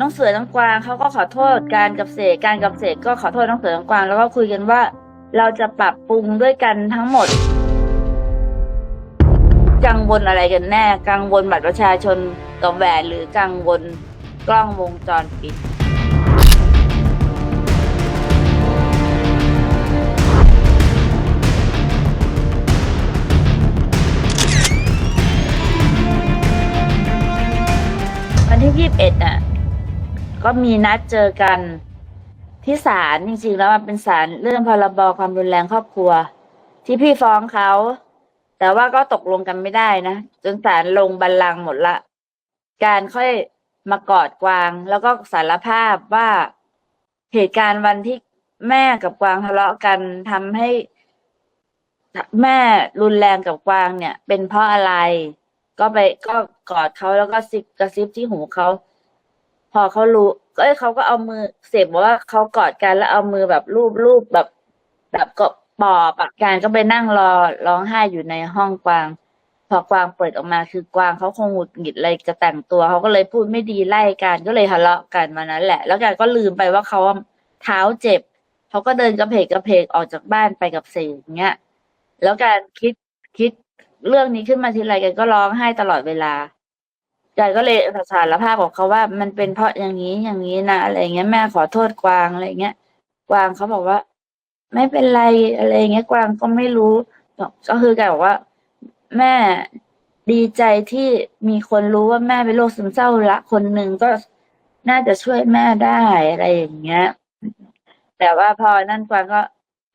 น้องเสือน้องกวางเขาก็ขอโทษการกับเสกการกับเสกก็ขอโทษน้องเสือน้องกวางแล้วก็คุยกันว่า เราจะปรับปรุงด้วยกันทั้งหมด กังวลอะไรกันแน่ กังวลบัตรประชาชนกับแหวนหรือกังวลกล้องวงจรปิดวันที่ยี่สิบเอ็ดอะ ก็มีนัดเจอกันที่ศาลจริงๆ แล้วมันเป็นศาลเรื่องพรบความรุนแรงครอบครัว ที่พี่ฟ้องเขา แต่ว่าก็ตกลงกันไม่ได้นะจนศาลลงบัลลังก์หมดละ การค่อยมากอดกวาง แล้วก็สารภาพว่าเหตุการณ์วันที่แม่กับกวางทะเลาะกันทำให้ แม่รุนแรงกับกวางเนี่ย เป็นเพราะอะไร ก็ไปก็กอดเขาแล้วก็ซิบกระซิบที่หูเขา พอเขารู้เอ้ยเขาก็เอามือเสพบอกว่าเขากอดกันแล้วเอามือแบบรูปรูปแบบ แบบก็ปอบปาการก็ไปนั่งรอร้องไห้อยู่ในห้องกวาง พอกวางเปิดออกมาคือกวางเขาคงหงุดหงิดอะไรจะแต่งตัวเขาก็เลยพูดไม่ดีไล่กันก็เลยทะเลาะกันมานั้นแหละ แล้วกันก็ลืมไปว่าเขาเท้าเจ็บเขาก็เดินกระเพกกระเพกออกจากบ้านไปกับเสกอย่างเงี้ยแล้วการคิดคิดเรื่องนี้ขึ้นมาทีไรกันก็ร้องไห้ตลอดเวลา กันก็เลยสารภาพบอกเขาว่ามันเป็นเพราะอย่างนี้อย่างนี้นะอะไรเงี้ยแม่ขอโทษกวางอะไรเงี้ยกวางเขาบอกว่า ไม่เป็นไรอะไรเงี้ยกวางก็ไม่รู้ ก็คือแกบอกว่า แม่ดีใจที่มีคนรู้ว่าแม่เป็นโรคซึมเศร้าละคนหนึ่งก็น่าจะช่วยแม่ได้อะไรอย่างเงี้ย แต่ว่าพอนั่นกวางก็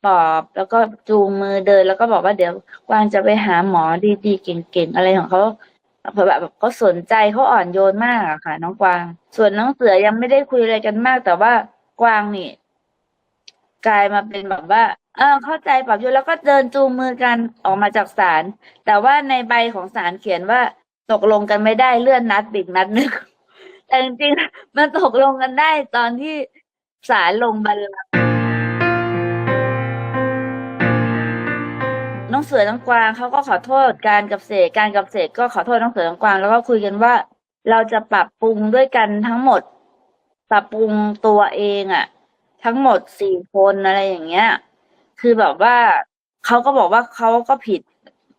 ปอบแล้วก็จูงมือเดินแล้วก็บอกว่าเดี๋ยวกวางจะไปหาหมอดีๆเก่งๆอะไรของเขา แบบแบบเขาสนใจเขาอ่อนโยนมากอะค่ะ น้องกวาง ส่วนน้องเสือยังไม่ได้คุยอะไรกันมาก แต่ว่ากวางนี่ กลายมาเป็นแบบว่า เออเข้าใจปรับโยนแล้วก็เดินจูงมือกันออกมาจากศาลแต่ว่าในใบของศาลเขียนว่าตกลงกันไม่ได้เลื่อนนัดอีกนัดนึงแต่จริงๆมันตกลงกันได้ตอนที่ศาลลงบัลลังก์ น้องเสือน้องกวางเขาก็ขอโทษการกับเสกการกับเสกก็ขอโทษน้องเสือน้องกวางแล้วก็คุยกันว่า เราจะปรับปรุงด้วยกันทั้งหมด ปรับปรุงตัวเองอะทั้งหมดสี่คนอะไรอย่างเงี้ย คือแบบว่าเขาก็บอกว่าเขาก็ผิด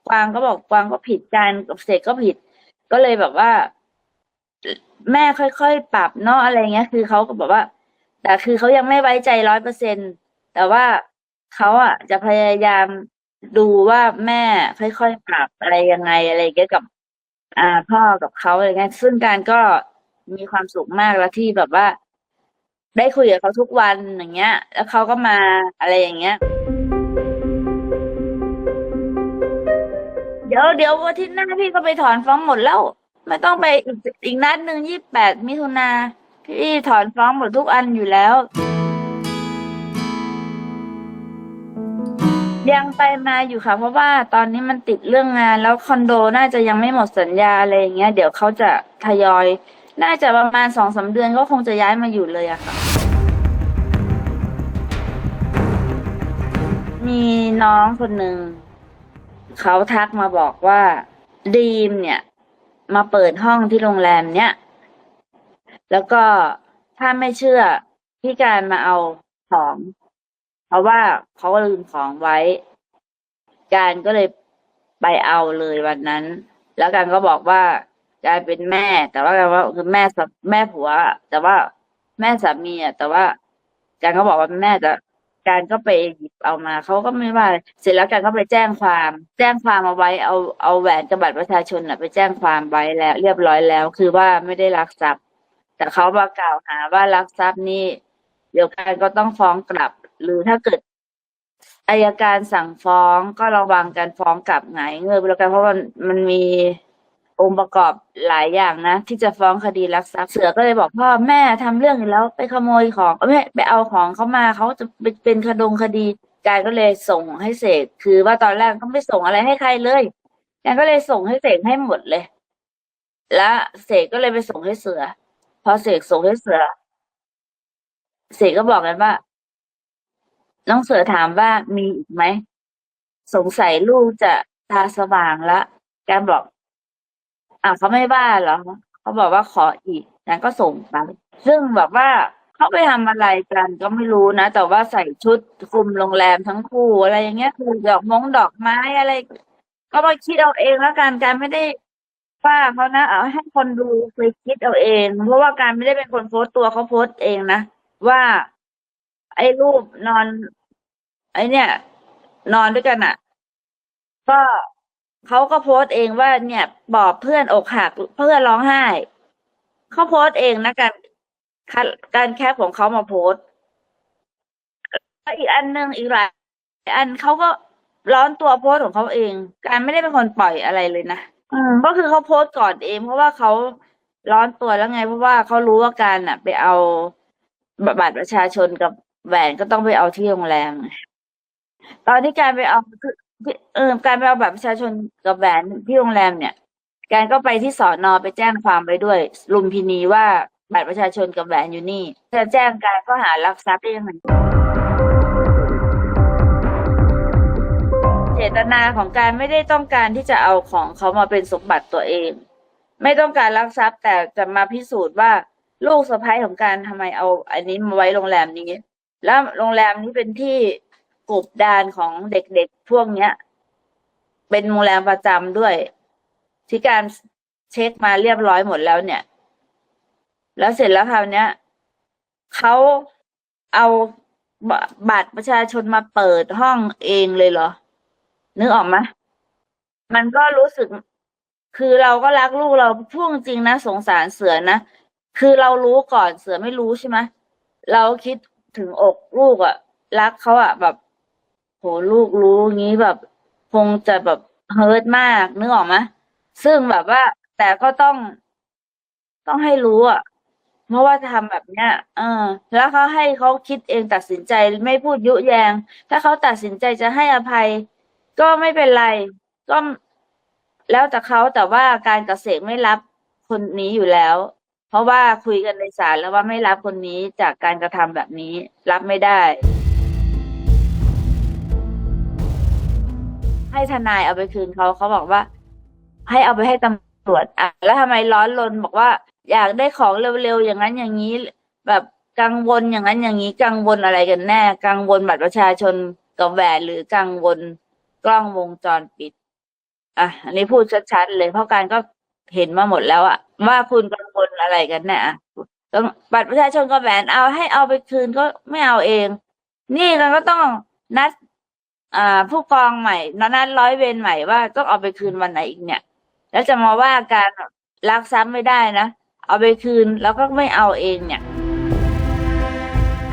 กวางก็บอกกวางก็ผิดการกับเสกก็ผิด ก็เลยแบบว่า แม่ค่อยๆปรับเนาะอะไรเงี้ย คือเขาก็บอกว่า แต่คือเขายังไม่ไว้ใจร้อยเปอร์เซ็นแต่ว่าเขาอะจะพยายาม ดูว่าแม่ค่อย ๆ ปรับอะไรยังไงอะไรเกี่ยวกับ อ่า พ่อกับเขาอะไรเงี้ยซึ่งการก็มีความสุขมากแล้วที่แบบว่า ได้คุยกับเขาทุกวันอย่างเงี้ย แล้วเขาก็มาอะไรอย่างเงี้ย เดี๋ยวเดี๋ยววันที่หน้าพี่ก็ไปถอนฟ้องหมดแล้ว ไม่ต้องไปอีกอีกนัดหนึ่งยี่แปดมิถุนาพี่ถอนฟ้องหมดทุกอันอยู่แล้ว ยังไปมาอยู่ค่ะ เพราะว่าตอนนี้มันติดเรื่องงาน แล้วคอนโดน่าจะยังไม่หมดสัญญาอะไรอย่างเงี้ยเดี๋ยวเขาจะทยอย น่าจะประมาณสองสาเดือนก็คงจะย้ายมาอยู่เลยอะค่ะ มีน้องคนหนึ่งเขาทักมาบอกว่าดีมเนี่ย มาเปิดห้องที่โรงแรมเนี้ยแล้วก็ถ้าไม่เชื่อพี่การมาเอาของ เพราะว่าเขาก็ลืมของไว้ การก็เลยไปเอาเลยวันนั้น แล้วการก็บอกว่าการเป็นแม่ แต่ว่าการว่าคือแม่สแม่ผัว แต่ว่าแม่สามีอะแต่ว่าการก็บอกว่าแม่แต่การก็ไปหยิบเอามาเขาก็ไม่ว่า เสร็จแล้วการก็ไปแจ้งความ แจ้งความเอาไว้เอาเอาแหวนกับบัตรประชาชนอะ ไปแจ้งความไว้แล้ว เรียบร้อยแล้ว คือว่าไม่ได้ลักทรัพย์ แต่เขามากล่าวหาว่าลักทรัพย์นี่เดี๋ยวการก็ต้องฟ้องกลับ หรือถ้าเกิดอายการสั่งฟ้องก็ระวังการฟ้องกลับไงเงื่อนแล้วกันเพราะมันมันมีองค์ประกอบหลายอย่างนะ ที่จะฟ้องคดีลักทรัพย์เสือก็เลยบอกพ่อแม่ทำเรื่องอยู่แล้วไปขโมยของไม่ไปเอาของเขามาเขาจะเป็นคดงคดีการก็เลยส่งให้เสกคือว่าตอนแรกก็ไม่ส่งอะไรให้ใครเลยการก็เลยส่งให้เสกให้หมดเลย แล้วเสกก็เลยไปส่งให้เสือพอเสกส่งให้เสือ เสกก็บอกกันว่า น้องเสือถามว่ามีอีกไหม สงสัยลูกจะตาสว่างละการบอก อ่าเขาไม่ว่าเหรอเขาบอกว่าขออีกฉันก็ส่งไปซึ่งแบบว่าเขาไปทำอะไรกันก็ไม่รู้นะ แต่ว่าใส่ชุดคลุมโรงแรมทั้งคู่อะไรอย่างเงี้ยคือดอกมงดอกไม้อะไร ก็มาคิดเอาเองแล้วกันการไม่ได้ว่าเขานะเอาให้คนดูไปคิดเอาเอง เพราะว่าการไม่ได้เป็นคนโพสต์ตัวเขาโพสต์เองนะว่า ไอ้รูปนอน ไอ้เนี่ย นอนด้วยกันอะ ก็เขาก็โพสต์เองว่าเนี่ยบอกเพื่อนอกหักเพื่อนร้องไห้เขาโพสต์เองนะการการแคปของเขามาโพสต์แล้วอีกอันหนึ่งอีกหลายอันเขาก็ร้อนตัวโพสต์ของเขาเอง การไม่ได้เป็นคนปล่อยอะไรเลยนะอืมก็คือเขาโพสต์ก่อนเอง เพราะว่าเขาร้อนตัวแล้วไง เพราะว่าเขารู้ว่าการอะ ไปเอาบัตรประชาชนกับ แหวนก็ต้องไปเอาที่โรงแรมไงตอนที่การไปเอาคือเออการไปเอาบัตรประชาชนกับแหวนที่โรงแรมเนี่ย การก็ไปที่สอนอไปแจ้งความไปด้วย ลุมพินีว่าบัตรประชาชนกับแหวนอยู่นี่จะแจ้งการข้อหารักทรัพย์ได้ยังไงเจตนาของการไม่ได้ต้องการที่จะเอาของเขามาเป็นสมบัติตัวเอง ไม่ต้องการลักทรัพย์แต่จะมาพิสูจน์ว่าลูกสะใภ้ของการทำไมเอา อันนี้มาไว้โรงแรมนี้ แล้วโรงแรมนี้เป็นที่กบดานของเด็กๆพวกเนี้ย เป็นโรงแรมประจำด้วย ที่การเช็คมาเรียบร้อยหมดแล้วเนี่ย แล้วเสร็จแล้วคราวเนี้ยเขาเอาบัตรประชาชนมาเปิดห้องเองเลยเหรอ นึกออกไหมมันก็รู้สึก คือเราก็รักลูกเราพูดจริงนะสงสารเสือนะ คือเรารู้ก่อนเสือไม่รู้ใช่ไหมเราคิด ถึงอกลูกอะรักเขาอะแบบ โหลูกรู้งี้แบบ คงจะแบบเฮิร์ตมากนึกออกไหมซึ่งแบบว่า แต่ก็ต้องต้องให้รู้อะเพราะว่าทำแบบเนี้ย เออ แล้วเขาให้เขาคิดเองตัดสินใจไม่พูดยุแยง ถ้าเขาตัดสินใจจะให้อภัย ก็ไม่เป็นไร ก็แล้วแต่เขาแต่ว่าการเกษตรไม่รับคนนี้อยู่แล้ว เพราะว่าคุยกันในศาลแล้วว่าไม่รับคนนี้จากการกระทำแบบนี้ รับไม่ได้ ให้ทนายเอาไปคืนเขาเขาบอกว่า ให้เอาไปให้ตำรวจอะแล้วทำไมร้อนรนบอกว่า อยากได้ของเร็วๆอย่างนั้นอย่างนี้ แบบกังวลอย่างนั้นอย่างนี้กังวลอะไรกันแน่ กังวลบัตรประชาชนกับแหวนหรือกังวลกล้องวงจรปิด อะ อันนี้พูดชัดๆเลย เพราะการก็เห็นมาหมดแล้วอะ ว่าคุณกังวลอะไรกันแน่อะต้องบัตรประชาชนก็แหวนเอาให้เอาไปคืนก็ไม่เอาเอง นี่เราก็ต้องนัดอ่าผู้กองใหม่นัดร้อยเวรใหม่ว่าต้องเอาไปคืนวันไหนอีกเนี่ย แล้วจะมาว่าการลักทรัพย์ไม่ได้นะ เอาไปคืนแล้วก็ไม่เอาเองเนี่ย